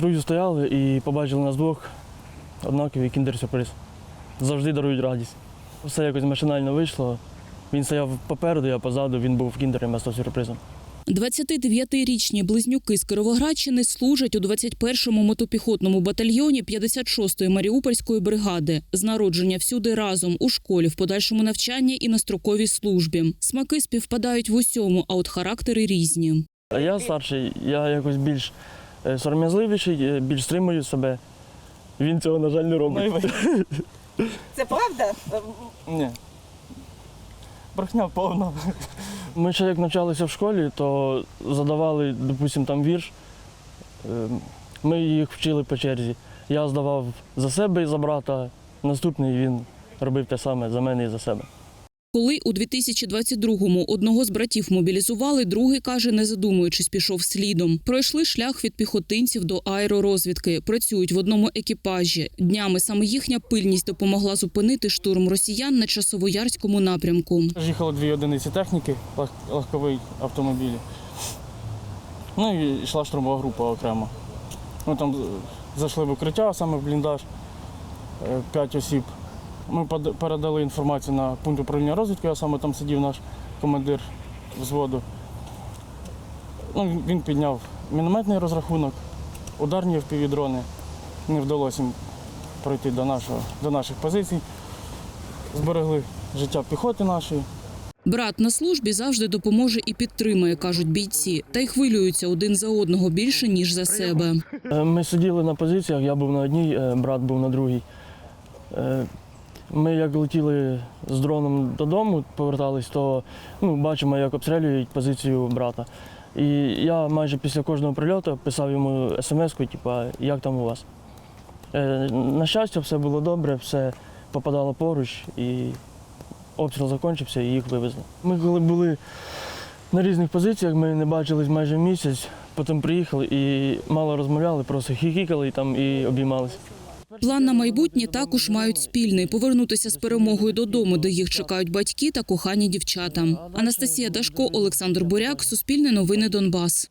Струю стояли і побачили нас двох однакові кіндер-сюрприз. Завжди дарують радість. Все якось машинально вийшло. Він стояв попереду, я позаду, він був в кіндері, я став сюрпризом. 29-річні близнюки з Кировоградщини служать у 21-му мотопіхотному батальйоні 56-ї Маріупольської бригади. З народження всюди разом у школі, в подальшому навчанні і на строковій службі. Смаки співпадають в усьому, а от характери різні. Я старший, я якось більш сором'язливіший, е, більш стримую себе. Він цього, на жаль, не робить. Це правда? Ні. Брехня повна. Ми ще як навчалися в школі, то задавали, допустимо, там вірш. Е, Ми їх вчили по черзі. Я здавав за себе і за брата. Наступний він робив те саме за мене і за себе. Коли у 2022-му одного з братів мобілізували, другий каже, не задумуючись, пішов слідом. Пройшли шлях від піхотинців до аеророзвідки. Працюють в одному екіпажі. Днями саме їхня пильність допомогла зупинити штурм росіян на часовоярському напрямку. Їхало дві одиниці техніки, лег- легковий автомобіль. Ну і йшла штурмова група окремо. Ми там зайшли в укриття, саме в бліндаж, е, п'ять осіб. Ми передали інформацію на пункт управління розвідки, а саме там сидів наш командир взводу. Ну, він підняв мінометний розрахунок, ударні впівдрони. Не вдалося їм пройти до, нашого, до наших позицій. Зберегли життя піхоти нашої. Брат на службі завжди допоможе і підтримує, кажуть бійці, та й хвилюються один за одного більше ніж за себе. Е, Ми сиділи на позиціях, я був на одній, е, брат був на другій. Ми як летіли з дроном додому, повертались, то ну, бачимо, як обстрілюють позицію брата. І я майже після кожного прильоту писав йому смс-ку, типу, як там у вас. Е, На щастя, все було добре, все попадало поруч і обстріл закінчився і їх вивезли. Ми коли були на різних позиціях, ми не бачились майже місяць, потім приїхали і мало розмовляли, просто хіхікали і там і обіймалися. План на майбутнє також мають спільний повернутися з перемогою додому, де їх чекають батьки та кохані дівчата. Анастасія Дашко, Олександр Буряк, Суспільне новини Донбас.